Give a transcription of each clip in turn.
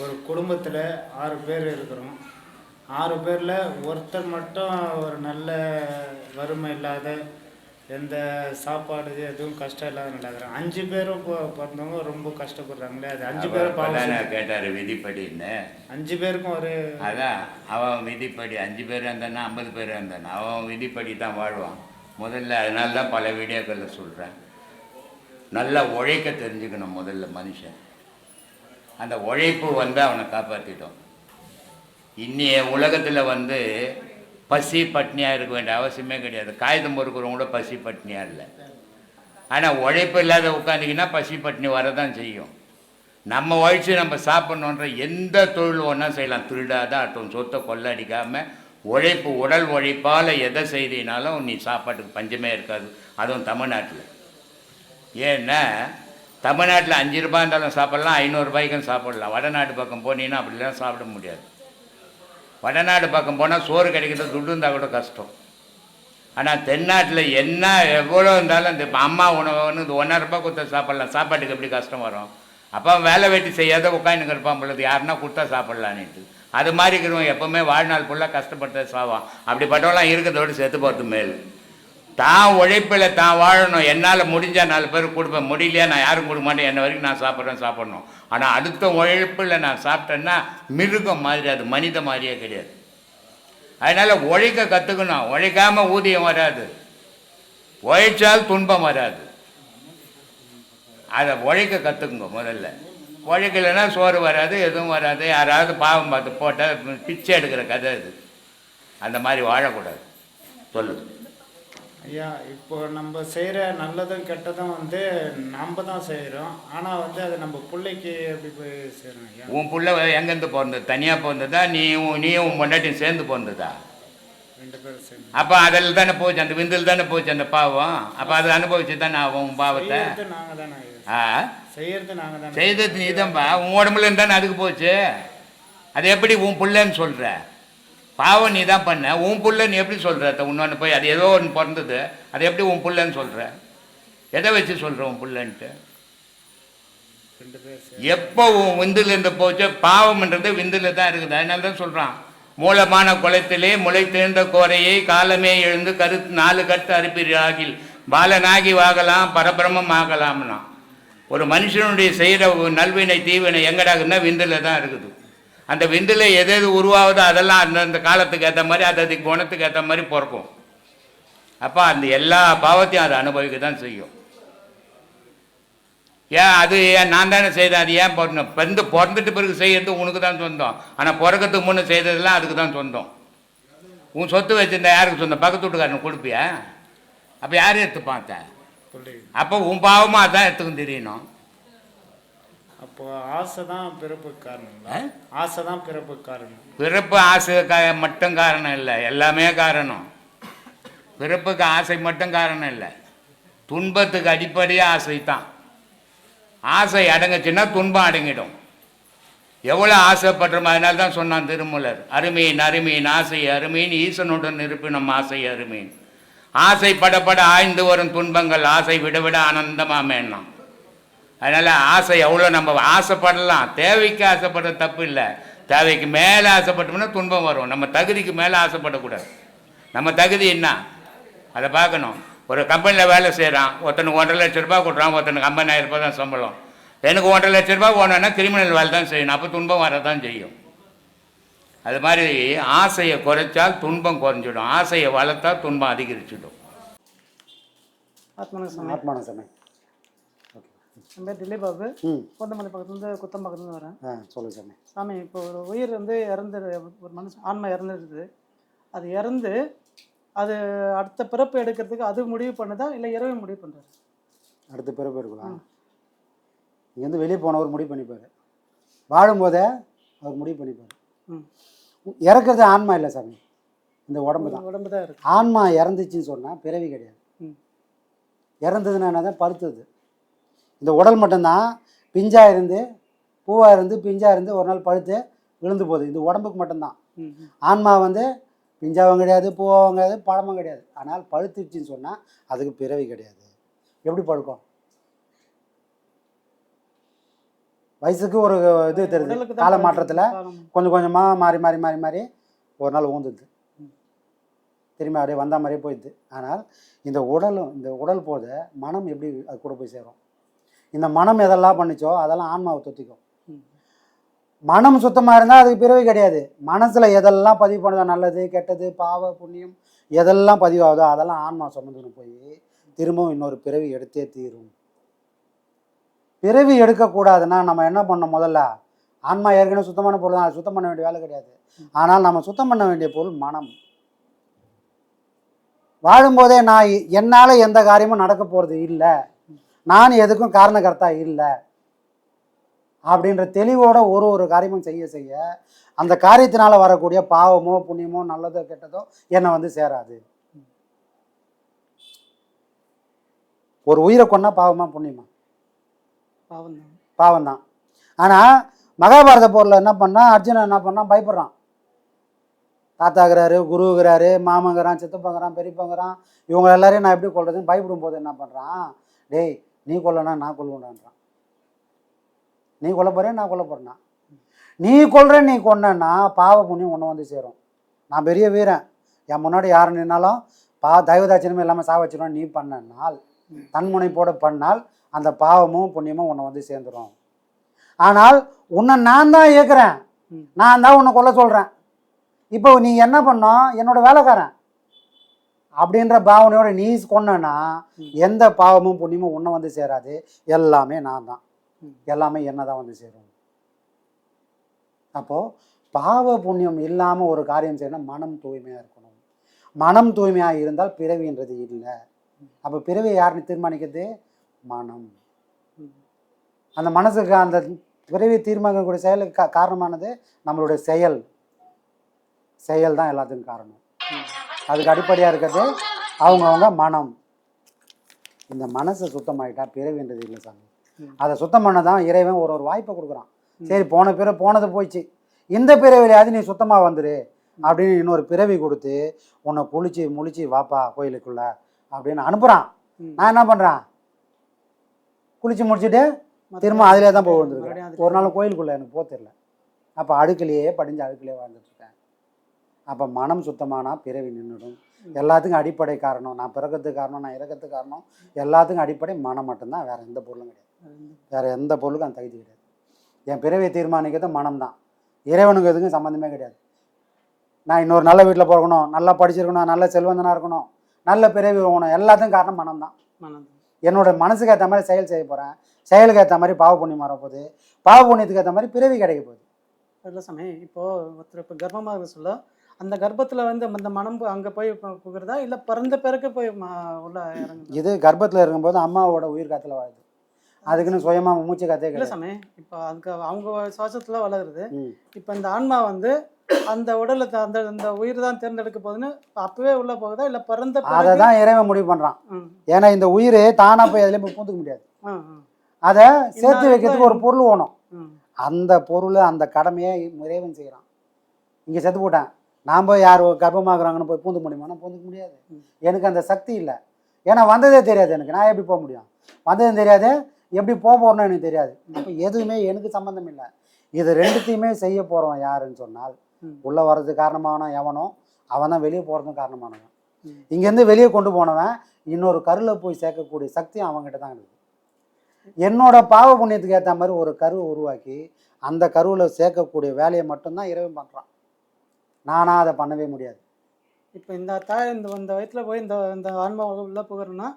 ஒரு குடும்பத்தில் ஆறு பேர் இருக்கிறோம். ஆறு பேரில் ஒருத்தர் மட்டும் ஒரு நல்ல வறுமை இல்லாத எந்த சாப்பாடு எதுவும் கஷ்டம் இல்லாத நடக்கிறாங்க அஞ்சு பேரும் பிறந்தவங்க ரொம்ப கஷ்டப்படுறாங்களே அது அஞ்சு பேரும் கேட்டாரு விதிப்படின்னு அஞ்சு பேருக்கும் ஒரு அதான் அவன் விதிப்படி அஞ்சு பேர் இருந்தானா ஐம்பது பேர் இருந்தானா அவன் விதிப்படி தான் வாழ்வான். முதல்ல அதனால தான் பல வீடியோக்களில் சொல்கிறேன் நல்லா உழைக்க தெரிஞ்சுக்கணும் முதல்ல மனுஷன். அந்த உழைப்பு வந்து அவனை காப்பாற்றிட்டோம் இன்னைய உலகத்தில் வந்து பசி பட்னியாக இருக்க வேண்டிய அவசியமே கிடையாது. காகிதம் பொறுக்கிறவங்க கூட பசி பட்னியாக இல்லை. ஆனால் உழைப்பு இல்லாத உட்காந்திங்கன்னா பசி பட்னி வரதான் செய்யும். நம்ம உழைச்சி நம்ம சாப்பிட்ணுன்ற எந்த தொழில் ஒன்றா செய்யலாம். திருடாத அடுத்தவன் சொத்தை கொள்ளடிக்காமல் உழைப்பு உடல் உழைப்பால் எதை செய்தினாலும் நீ சாப்பாட்டுக்கு பஞ்சமே இருக்காது. அதுவும் தமிழ்நாட்டில். ஏன்னா தமிழ்நாட்டில் அஞ்சு ரூபாய் இருந்தாலும் சாப்பிட்லாம் ஐநூறுரூபாய்க்கும் சாப்பிடலாம். வடநாடு பக்கம் போனீங்கன்னா அப்படிலாம் சாப்பிட முடியாது. வடநாடு பக்கம் போனால் சோறு கிடைக்கிறது துட்டு இருந்தால் கூட கஷ்டம். ஆனால் தென்னாட்டில் என்ன எவ்வளோ இருந்தாலும் இந்த அம்மா உணவுன்னு இந்த ஒன்றரை ரூபாய் கொடுத்தா சாப்பிட்லாம். சாப்பாட்டுக்கு எப்படி கஷ்டம் வரும்? அப்போ வேலை வெட்டி செய்யாத உட்காந்து இருப்பான் பொழுது யாருன்னா கொடுத்தா சாப்பிட்லான்ட்டு அது மாதிரி இருக்கிறவங்க எப்போவுமே வாழ்நாள் ஃபுல்லாக கஷ்டப்பட்டு சாவான். அப்படிப்பட்டவெல்லாம் இருக்கிறதோடு செத்து போகிறது மேல். தான் உழைப்பில் தான் வாழணும். என்னால் முடிஞ்சால் நாலு பேருக்கு கொடுப்பேன். முடியலையா நான் யாரும் கொடுக்க மாட்டேன் என்ன வரைக்கும் நான் சாப்பிட்றேன் சாப்பிட்ணும். ஆனால் அடுத்த உழைப்பில் நான் சாப்பிட்டேன்னா மிருகம் மாதிரி அது மனித மாதிரியே கிடையாது. அதனால் உழைக்க கற்றுக்கணும் உழைக்காமல் ஊதியம் வராது. உழைச்சால் துன்பம் வராது. அதை உழைக்க கற்றுக்குங்க முதல்ல. உழைக்கலைன்னா சோறு வராது எதுவும் வராது. யாராவது பாவம் பார்த்து போட்டால் பிச்சை எடுக்கிற கதை அது. அந்த மாதிரி வாழக்கூடாது. சொல்லு. ஐயா இப்போ நம்ம செய்கிற நல்லதும் கெட்டதும் வந்து நம்ம தான் செய்கிறோம் ஆனால் வந்து அது நம்ம பிள்ளைக்கு எப்படி போய் சேரும் ஐயா? உன் புள்ள எங்கேருந்து பிறந்தது? தனியாக பிறந்ததா? நீ உன் நீயும் உன் பொண்டாட்டியும் சேர்ந்து பிறந்ததா? ரெண்டு பேரும் சேர்ந்து. அப்போ அதில் தானே போச்சு அந்த விந்தில் தானே போச்சு அந்த பாவம். அப்போ அதை அனுபவிச்சு தானே ஆகும் உன் பாவத்தை? நாங்கள் தானே ஆ? செய்யறது நாங்கள் தானே. செய்தது நீ தான்ப்பா உன் உடம்புல இருந்தானே அதுக்கு போச்சு? அது எப்படி உன் புள்ளன்னு சொல்கிற பாவம் நீ தான் பண்ண. உன் புள்ள நீ எப்படி சொல்கிற இன்னொன்று போய் அது ஏதோ ஒன்று பிறந்தது. அது எப்படி உன் புள்ளன்னு சொல்கிற எதை வச்சு சொல்கிற உன் புள்ளன்ட்டு? எப்போ உன் விந்துலேருந்து போச்சோ பாவம்ன்றது விந்துல தான் இருக்குது. அதனால தான் சொல்கிறான் மூலமான குளத்திலே முளைத்தெழுந்த கோரையை காலமே எழுந்து கருத்து நாலு கட்டு அறுப்பிறாகில். பாலனாகி வாகலாம் பரபிரமம் ஆகலாம்னா ஒரு மனுஷனுடைய செய்கிற நல்வினை தீவினை எங்கடாகுன்னா விந்துல தான் இருக்குது. அந்த விந்துல எது எது உருவாகுதோ அதெல்லாம் அந்தந்த காலத்துக்கு ஏற்ற மாதிரி அது அது குணத்துக்கு ஏற்ற மாதிரி பிறக்கும். அப்போ அந்த எல்லா பாவத்தையும் அதை அனுபவிக்க தான் செய்யும். ஏன் அது ஏன் நான் தானே செய்தேன் அது ஏன் பிறந்தேன் பிறந்து பிறந்துட்டு பிறகு செய்யறது உனக்கு தான் சொந்தம். ஆனால் பிறக்கிறதுக்கு முன்னே செய்ததெல்லாம் அதுக்கு தான் சொந்தம். உன் சொத்து வச்சிருந்தா யாருக்கு சொந்தம்? பக்கத்து வீட்டுக்காரனுக்கு கொடுப்பியா? அப்போ யார் எடுத்து பார்த்தேன் அப்போ உன் பாவமாக அதான் எடுத்துக்கும் தெரியணும். அப்போ ஆசை தான் பிறப்புக்கு காரணங்களா ஆ? ஆசை தான் பிறப்புக்கு காரணம். பிறப்பு ஆசை மட்டும் காரணம் இல்லை. எல்லாமே காரணம். பிறப்புக்கு ஆசை மட்டும் காரணம் இல்லை. துன்பத்துக்கு அடிப்படையே ஆசை தான் ஆசை அடங்குச்சுன்னா துன்பம் அடங்கிடும். எவ்வளோ ஆசைப்படுறோமோ அதனால தான் சொன்னான் திருமூலர். அருமையின் அருமையின் ஆசை அருமையின் ஈசனுடன் இருப்பினும் ஆசை அருமையின் ஆசைப்படப்பட ஆய்ந்து வரும் துன்பங்கள் ஆசை விட விட ஆனந்தமாமேன்னான் அதனால் ஆசை எவ்வளோ நம்ம ஆசைப்படலாம். தேவைக்கு ஆசைப்படுறது தப்பு இல்லை. தேவைக்கு மேலே ஆசைப்பட்டோம்னா துன்பம் வரும். நம்ம தகுதிக்கு மேலே ஆசைப்படக்கூடாது. நம்ம தகுதி என்ன? அதை பார்க்கணும். ஒரு கம்பெனியில் வேலை செய்கிறான். ஒருத்தனுக்கு ஒன்றரை லட்ச ரூபாய் கொடுக்குறான். ஒருத்தனுக்கு ஐம்பதாயிரம் ரூபாய் தான் சம்பளம். எனக்கு ஒன்றரை லட்ச ரூபாய் போனோன்னா கிரிமினல் வேலை தான் செய்யணும். அப்போ துன்பம் வரதான் செய்யும். அது மாதிரி ஆசையை குறைச்சால் துன்பம் குறைஞ்சிடும். ஆசையை வளர்த்தா துன்பம் அதிகரிச்சிடும். ஆத்மன சமயம் ஆத்மான சமயம் என் பேர் திலீப் பாபு பக்கத்துலேருந்து குத்தம் பக்கத்துலேருந்து வரேன். ஆ சொல்லுங்கள் சாமி. சாமி இப்போ ஒரு உயிர் வந்து இறந்து ஒரு மனுஷன் ஆன்மா இறந்துருக்குது அது இறந்து அது அடுத்த பிறப்பு எடுக்கிறதுக்கு அது முடிவு பண்ணுதா இல்லை இறைவன் முடிவு பண்ணுறாரு அடுத்த பிறப்பு இருக்கலாம் இங்கேருந்து வெளியே போனவர் முடிவு பண்ணிப்பார். வாழும்போதே அவர் முடிவு பண்ணிப்பார். ம். இறக்குறது ஆன்மா இல்லை சாமி. இந்த உடம்பு தான். உடம்பு தான் இருக்கு. ஆன்மா இறந்துச்சுன்னு சொன்னால் பிறவி கிடையாது. ம். இறந்ததுன்னா என்னதான் பருத்தது. இந்த உடல் மட்டும்தான் பிஞ்சாக இருந்து பூவாக இருந்து பிஞ்சாக இருந்து ஒரு நாள் பழுத்து விழுந்து போகுது. இந்த உடம்புக்கு மட்டும்தான். ஆன்மா வந்து பிஞ்சாவும் கிடையாது பூவாவும் கிடையாது பழமும் கிடையாது. ஆனால் பழுத்துச்சுன்னு சொன்னால் அதுக்கு பிறவி கிடையாது. எப்படி பழுக்கும்? வயசுக்கு ஒரு இது தெரியுது. கால. மாற்றத்தில். கொஞ்சம் கொஞ்சமாக மாறி மாறி மாறி மாறி ஒரு நாள் ஊந்துது. திரும்பி அப்படியே வந்த மாதிரியே போயிடுது. ஆனால் இந்த உடலும் இந்த உடல் போத மனம் எப்படி அது கூட போய் சேரும்? இந்த மனம் எதெல்லாம் பண்ணுச்சோ அதெல்லாம் ஆன்மாவை தொத்திக்கும். மனம் சுத்தமாக இருந்தால் அதுக்கு பிறவி கிடையாது. மனசில் எதெல்லாம் பதிவு பண்ணுதோ நல்லது கெட்டது பாவ புண்ணியம் எதெல்லாம் பதிவாகுதோ அதெல்லாம் ஆன்மா சுமந்துன்னு போய் திரும்பவும் இன்னொரு பிறவி எடுத்தே தீரும். பிறவி எடுக்கக்கூடாதுன்னா நம்ம என்ன பண்ணோம் முதல்ல? ஆன்மா ஏற்கனவே சுத்தமான பொருள் தான். அது சுத்தம் பண்ண வேண்டிய வேலை கிடையாது. ஆனால் நம்ம சுத்தம் பண்ண வேண்டிய பொருள் மனம். வாழும்போதே நான் என்னால் எந்த காரியமும் நடக்க போகிறது இல்லை. நான் எதுக்கும் காரணகர்த்தா இல்லை. அப்படின்ற தெளிவோட ஒரு ஒரு காரியமும் செய்ய செய்ய அந்த காரியத்தினால வரக்கூடிய பாவமோ புண்ணியமோ நல்லதோ கெட்டதோ என்னை வந்து சேராது. ஒரு உயிரை கொன்னா பாவமா புண்ணியமா? பாவம் தான் பாவம் தான் ஆனால் மகாபாரத போரில் என்ன பண்ணா அர்ஜுனன் என்ன பண்ணான் பயப்படுறான். தாத்தாகிறாரு குருவுகிறாரு மாமங்கிறான் சித்தப்பங்கிறான் பெரியப்பங்கிறான் இவங்க எல்லாரையும் நான் எப்படி கொள்றதுன்னு பயப்படும் போது என்ன பண்ணுறான் டேய் நீ கொல்லனா நான் கொல்லுவேன்றான். நீ கொல்ல போறேன் நான் கொல்ல போறேன்னா. நீ கொல்ற நீ கொன்னா பாவ புண்ணியம் ஒன்று வந்து சேரும். நான் பெரிய வீரன். என் முன்னாடி யார் நின்னாலும் பா தயவதாட்சணமும் இல்லாமல் சா வச்சிருவேன் நீ பண்ணனால் தன்முனைப்போட பண்ணால் அந்த பாவமும் புண்ணியமும் உன்னை வந்து சேர்ந்துடும் ஆனால் உன்னை நான் தான் இயக்குறேன். நான் தான் உன்னை கொல்ல சொல்கிறேன் இப்போ நீ என்ன பண்ணோம்? என்னோட வேலைக்காரன். அப்படின்ற பாவனையோட நீ கொன்னனா ம். எந்த பாவமும் புண்ணியமும் உன்னை வந்து சேராது. எல்லாமே நான் தான். எல்லாமே என்ன தான் வந்து சேரும். அப்போது பாவ புண்ணியம் இல்லாமல் ஒரு காரியம் செய்யணும் மனம் தூய்மையாக இருக்கணும். மனம் தூய்மையாக இருந்தால் பிறவின்றது இல்லை. அப்போ பிறவியை யாருன்னு தீர்மானிக்கிறது? மனம். அந்த மனசுக்கு அந்த பிறவி தீர்மானிக்கக்கூடிய செயலுக்கு காரணமானது நம்மளுடைய செயல். செயல் தான் எல்லாத்துக்கும் காரணம். அதுக்கு அடிப்படையாக இருக்கிறது அவங்கவுங்க மனம். இந்த மனசை சுத்தமாயிட்டா பிறவின்றது இல்லை சாமி. அதை சுத்தம் பண்ண தான் இறைவன் ஒரு ஒரு வாய்ப்பை கொடுக்குறான். சரி போன பிற போனது போயிடுச்சு இந்த பிறவிலையாவது நீ சுத்தமாக வந்துரு அப்படின்னு இன்னொரு பிறவி கொடுத்து உன்னை குளிச்சு முழிச்சு வாப்பா கோயிலுக்குள்ள அப்படின்னு அனுப்புகிறான். நான் என்ன பண்ணுறேன் குளிச்சு முடிச்சுட்டு திரும்ப அதிலே தான் மறுபடியும் வந்துருக்கேன் ஒரு நாள் கோயிலுக்குள்ளே எனக்கு போக தெரியல. அப்போ அழுக்கிலேயே படிஞ்சு அழுக்கிலே வாழ்ந்துட்டுருக்கேன் அப்போ மனம் சுத்தமானா பிறவி நின்றுடும் எல்லாத்துக்கும் அடிப்படை காரணம் நான் பிறக்கிறதுக்கு காரணம் நான் இறக்கிறதுக்கு காரணம் எல்லாத்துக்கும் அடிப்படை மனம் மட்டும்தான். வேறு எந்த பொருளும் கிடையாது. வேறு எந்த பொருளுக்கும் அந்த தகுதி கிடையாது. என் பிறவியை தீர்மானிக்கிறது மனம் தான். இறைவனுக்கு எதுக்கும் சம்மந்தமே கிடையாது. நான் இன்னொரு நல்ல வீட்டில் பிறக்கணும் நல்லா படிச்சிருக்கணும் நல்ல செல்வந்தனாக இருக்கணும் நல்ல பிறவி போகணும் எல்லாத்துக்கும் காரணம் மனம் தான். என்னோட மனசுக்கு ஏற்ற மாதிரி செயல் செய்ய போகிறேன் செயலுக்கு ஏற்ற மாதிரி பாவ புண்ணியம் வரப்போகுது பாவ புண்ணியத்துக்கு ஏற்ற மாதிரி பிறவி கிடைக்க போகுது. இல்லை சாமி இப்போ ஒருத்தர் இப்போ கர்ப்பமாக இருக்க சொல்ல அந்த கர்ப்பத்தில் வந்து அந்த மனம் அங்கே போய் புகுறதா? இல்லை பிறந்த பிறகு போய் உள்ள இறங்குதா இது கர்ப்பத்தில் இருக்கும்போது அம்மாவோட உயிர் காத்துல வாழுது. அதுக்குன்னு சுயமாக மூச்சு காத்தே இல்லை சாமி இப்போ அதுக்கு அவங்க சுவாசத்தில் வளருது. ம். இப்போ இந்த ஆன்மா வந்து அந்த உடலை அந்த அந்த உயிர் தான் தேர்ந்தெடுக்க போகுதுன்னு அப்பவே உள்ள போகுதா? இல்லை பிறந்த அதை தான் இறைவன் முடிவு பண்ணுறான் ஏன்னா இந்த உயிர் தானாக போய் அதில் போய் பூந்துக்க முடியாது. அதை சேர்த்து வைக்கிறதுக்கு ஒரு பொருள் வேணும். அந்த பொருள் அந்த கடமையை இறைவன் செய்கிறான் இங்கே செத்து போட்டேன். நான் போய் யார் கர்ப்பமாகறாங்கன்னு போய் பூந்து முடியுமானா பூந்துக்க முடியாது. எனக்கு அந்த சக்தி இல்லை. ஏன்னா வந்ததே தெரியாது எனக்கு. நான் எப்படி போக முடியும்? வந்ததும் தெரியாது. எப்படி போக போகிறேன்னு எனக்கு தெரியாது. அப்போ எதுவுமே எனக்கு சம்மந்தம் இல்லை. இது ரெண்டுத்தையுமே செய்ய போகிறவன் யாருன்னு சொன்னால். உள்ளே வர்றதுக்கு காரணமானவன் எவனோ அவன் தான் வெளியே போகிறதுக்கும் காரணமானவன். இங்கேருந்து வெளியே கொண்டு போனவன் இன்னொரு கருவில் போய் சேர்க்கக்கூடிய சக்தி அவங்ககிட்ட தான் இருக்குது. என்னோட பாவ புண்ணியத்துக்கு ஏற்ற மாதிரி ஒரு கருவை உருவாக்கி அந்த கருவில் சேர்க்கக்கூடிய வேலையை மட்டும்தான் இறைவன் பண்ணுறான் நானா அதை பண்ணவே முடியாது. இப்போ இந்த தாய் இந்த இந்த வயிற்றுல போய் இந்த இந்த ஆன்மா உள்ள போகிறோம்னா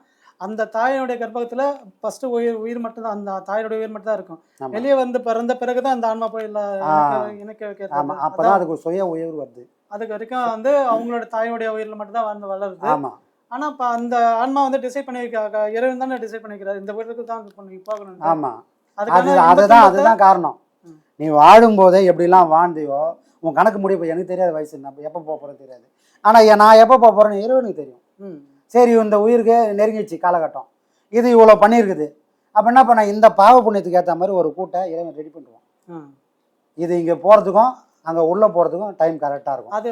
அந்த தாயினுடைய கர்ப்பத்தில் ஃபர்ஸ்ட் உயிர் உயிர் மட்டும்தான் அந்த தாயோட உயிர் மட்டும் தான் இருக்கும். வெளியே வந்து பிறந்த பிறகு தான் அந்த ஆன்மா போய். இணைக்க- ஆமாம் அப்போ தான் அதுக்கு சுய உயர்வு வருது. அதுக்கு வரைக்கும் வந்து அவங்களோட தாயோடைய உயிரில் மட்டும் தான் வந்து வளருது. ஆமாம் ஆனா இப்ப அந்த ஆன்மா வந்து டிசைட் பண்ணி வைக்க இறைவன் தானே டிசைட் பண்ணி வைக்கிறாரு. இந்த உயிருக்கு தான் பண்ணி போகணும் ஆமாம் அது அதுதான் அதுதான் காரணம். நீ வாழும்போதே எப்படிலாம் வாழ்ந்தியோ உன் கணக்கு முடிய போய் எனக்கு தெரியாத வயசு நான் எப்போ போக போகிறேன்னு தெரியாது. ஆனால் நான் எப்போ போக போகிறேன்னு இறைவனுக்கு தெரியும். ம். சரி இந்த உயிருக்கு நெருங்கிடுச்சு காலகட்டம். இது இவ்வளோ பண்ணியிருக்குது அப்போ என்ன பண்ண இந்த பாவ புண்ணியத்துக்கு ஏற்ற மாதிரி ஒரு கூட்டை இறைவன் ரெடி பண்ணுவான். இது இங்கே போகிறதுக்கும் அங்கே உள்ளே போகிறதுக்கும் டைம் கரெக்டாக இருக்கும். அது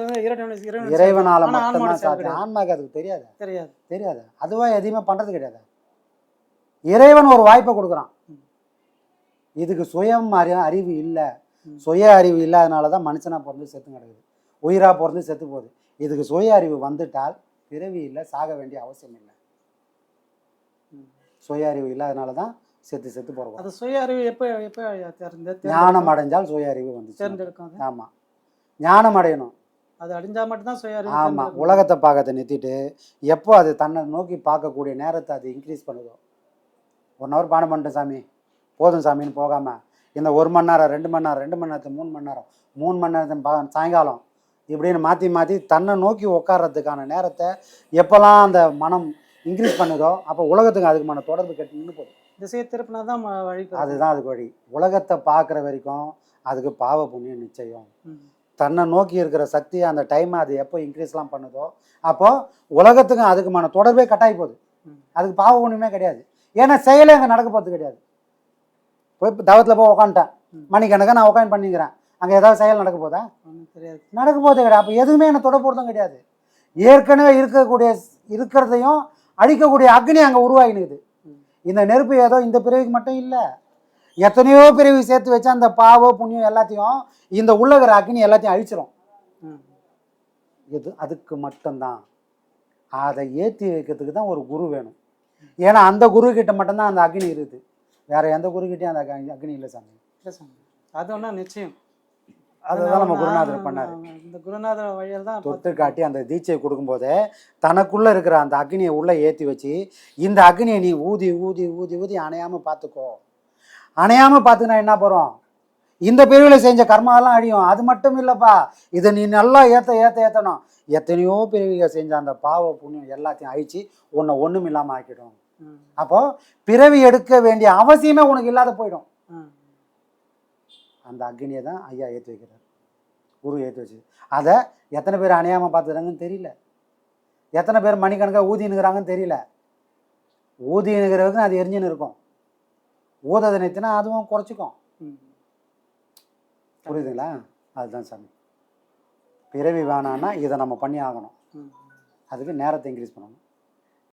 இறைவனால் மட்டும்தான் சாத்தியம். ஆன்மாக்கு அதுக்கு தெரியாது. தெரியாது. தெரியாது. அதுவாக எதையுமே பண்ணுறது கிடையாது. இறைவன் ஒரு வாய்ப்பை கொடுக்குறான். இதுக்கு சுயம் அறி அறிவு இல்லை. சுய அறிவு இல்லாதனால தான் மனுஷனாக பிறந்து செத்து கிடக்குது. உயிராக பிறந்து செத்து போகுது. இதுக்கு சுய அறிவு வந்துட்டால் பிறவி இல்லை சாக வேண்டிய அவசியம் இல்லை. சுய அறிவு இல்லாதனால தான் செத்து செத்து போகிறோம் அது சுய அறிவு எப்போ எப்போ ஞானம் அடைஞ்சால் சுய அறிவு வந்துச்சு. தேர்ந்தெடுக்கும் ஆமாம் ஞானம் அடையணும். அது அடிஞ்சா மட்டும்தான் சுய அறிவு ஆமாம். உலகத்தை பார்க்கறத நிறுத்திட்டு எப்போ அது தன்னை நோக்கி பார்க்கக்கூடிய நேரத்தை அது இன்க்ரீஸ் பண்ணுதோ? ஒன் ஹவர் பாடம் பண்ணிட்டேன் சாமி. போதும் சாமின்னு போகாமல் இந்த ஒரு மணி நேரம் ரெண்டு மணி நேரம் ரெண்டு மணி நேரத்துக்கு மூணு மணி நேரம் மூணு மணி நேரத்துக்கு பா சாயங்காலம் இப்படின்னு மாற்றி மாற்றி தன்னை நோக்கி உட்கார்றதுக்கான நேரத்தை எப்போல்லாம் அந்த மனம் இன்க்ரீஸ் பண்ணுதோ அப்போ உலகத்துக்கு அதுக்குமான தொடர்பு கெட்டு நின்று போகுது திசையை திருப்பினா தான் வழி. அதுதான் அதுக்கு வழி உலகத்தை பார்க்குற வரைக்கும் அதுக்கு பாவ புண்ணியம் நிச்சயம். தன்னை நோக்கி இருக்கிற சக்தி அந்த டைமை அது எப்போ இன்க்ரீஸ்லாம் பண்ணுதோ அப்போது உலகத்துக்கும் அதுக்குமான தொடர்பே கட்டாயி போகுது. அதுக்கு பாவ ஒன்றுமே கிடையாது ஏன்னா செயலே அங்கே நடக்க போகிறது கிடையாது போய் தவத்தில் போய் உக்காந்துட்டேன். மணிக்கணக்காக நான் உட்காந்து பண்ணிக்கிறேன். அங்கே ஏதாவது செயல் நடக்க போதா? தெரியாது. நடக்க போகிறது கிடையாது. அப்போ எதுவுமே என்னை தொட போகிறதும் கிடையாது. ஏற்கனவே இருக்கக்கூடிய இருக்கிறதையும் அழிக்கக்கூடிய அக்னி அங்கே உருவாகினுக்குது. இந்த நெருப்பு ஏதோ இந்த பிறவிக்கு மட்டும் இல்லை. எத்தனையோ பிறவி சேர்த்து வச்சா அந்த பாவ புண்ணியம் எல்லாத்தையும் இந்த உள்ளகிற அக்னி எல்லாத்தையும் அழிச்சிரும். இது அதுக்கு மட்டும்தான். அதை ஏற்றி வைக்கிறதுக்கு தான் ஒரு குரு வேணும். ஏன்னா அந்த குரு கிட்ட மட்டும்தான் அந்த அக்னி இருக்குது. வேற எந்த குரு கிட்டயும் அந்த அக்னி- இல்லை சாமி. இல்ல சாமி. அது ஒன்றா நிச்சயம். அதுதான் நம்ம குருநாதர் பண்ணாரு. இந்த குருநாதர் வழியில் தான் தொட்டு காட்டி அந்த தீட்சையை கொடுக்கும்போதே தனக்குள்ள இருக்கிற அந்த அக்னியை உள்ள ஏற்றி வச்சு இந்த அக்னியை நீ ஊதி ஊதி ஊதி ஊதி அணையாம பார்த்துக்கோ. அணையாம பார்த்துனா என்ன போகிறோம் இந்த பிரிவில் செஞ்ச கர்மாவெல்லாம் அழியும். அது மட்டும் இல்லைப்பா. இதை நீ நல்லா ஏற்ற ஏற்ற ஏற்றணும் எத்தனையோ பிறவிகள் செஞ்ச அந்த பாவ புண்ணியம் எல்லாத்தையும் அழிச்சு உன்னை ஒன்றும் இல்லாமல் ஆக்கிடும். அப்போ பிறவி எடுக்க வேண்டிய அவசியமே உனக்கு இல்லாத போயிடும். அந்த அக்னியை தான் ஐயா ஏற்றி வைக்கிறார். குரு ஏற்றி வச்சு. அதை எத்தனை பேர் அணையாமல் பார்த்துக்கிறாங்கன்னு தெரியல. எத்தனை பேர் மணிக்கணக்காக ஊதினுக்கிறாங்கன்னு தெரியல. ஊதினுக்கிறவங்க அது எரிஞ்சுன்னு இருக்கும். ஊததை நிறுத்தினா அதுவும் குறைச்சிக்கும். புரியுதுங்களா? அதுதான் சாமி. பிறவி வேணான்னா இதை நம்ம பண்ணி ஆகணும். அதுக்கு நேரத்தை இன்க்ரீஸ் பண்ணணும்.